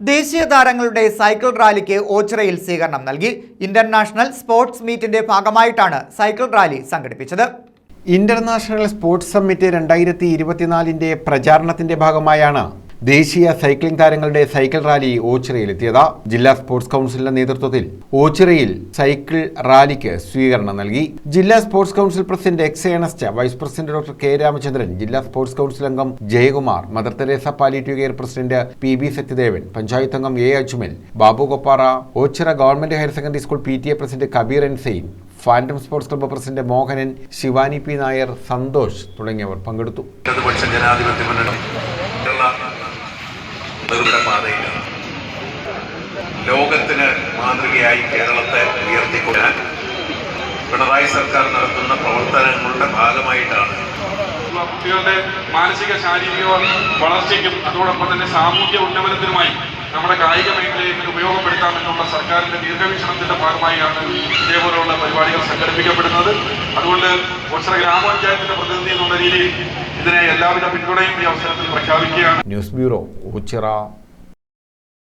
ദേശീയ താരങ്ങളുടെ സൈക്കിൾ റാലിക്ക് ഓച്ചിറയിൽ സ്വീകരണം നൽകി. ഇന്റർനാഷണൽ സ്പോർട്സ് മീറ്റിന്റെ ഭാഗമായിട്ടാണ് സൈക്കിൾ റാലി സംഘടിപ്പിച്ചത്. ഇന്റർനാഷണൽ സ്പോർട്സ് സമ്മിറ്റ് രണ്ടായിരത്തി ഇരുപത്തിനാലിന്റെ പ്രചാരണത്തിന്റെ ഭാഗമായാണ് ദേശീയ സൈക്ലിംഗ് താരങ്ങളുടെ സൈക്കിൾ റാലി ഓച്ചിറയിലെത്തിയത് ജില്ലാ സ്പോർട്സ് കൗൺസിലിന്റെ നേതൃത്വത്തിൽ. ഓച്ചിറയിൽ സൈക്കിൾ റാലിക്ക് സ്വീകരണം നൽകി. ജില്ലാ sports council president X Ernest vice president doctor K Ramachandran ജില്ലാ സ്പോർട്സ് കൗൺസിൽ അംഗം Jayakumar mother Teresa palliative care president P B Sathyadevan panchayat അംഗം A Ajmal Babu Koppara Ochira government higher secondary school P T A president Kabeer N phantom sports club president Mohanan Shivani P Nair Santhosh തുടങ്ങിയവർ പങ്കെടുത്തു. പാതയിലാണ് ലോകത്തിന് മാതൃകയായി കേരളത്തെ ഉയർത്തിക്കൊള്ളാൻ പിണറായി സർക്കാർ നടത്തുന്ന പ്രവർത്തനങ്ങളുടെ ഭാഗമായിട്ടാണ്. കുട്ടികളുടെ മാനസിക ശാരീരിക വളർച്ചയ്ക്കും അതോടൊപ്പം തന്നെ സാമൂഹ്യ ഉന്നമനത്തിനുമായി നമ്മുടെ കായിക മേഖലയെ എങ്ങനെ ഉപയോഗപ്പെടുത്താമെന്നുള്ള സർക്കാരിന്റെ ദീർഘവീക്ഷണത്തിന്റെ ഭാഗമായാണ് ഇതേപോലെയുള്ള പരിപാടികൾ സംഘടിപ്പിക്കപ്പെടുന്നത്. അതുകൊണ്ട് ഒച്ചറ ഗ്രാമപഞ്ചായത്തിന്റെ പ്രതിനിധി എന്നുള്ള രീതിയിൽ ഇതിനെ എല്ലാവിധ പിന്തുണയും ഈ അവസരത്തിൽ പ്രഖ്യാപിക്കുകയാണ്. News bureau Ochira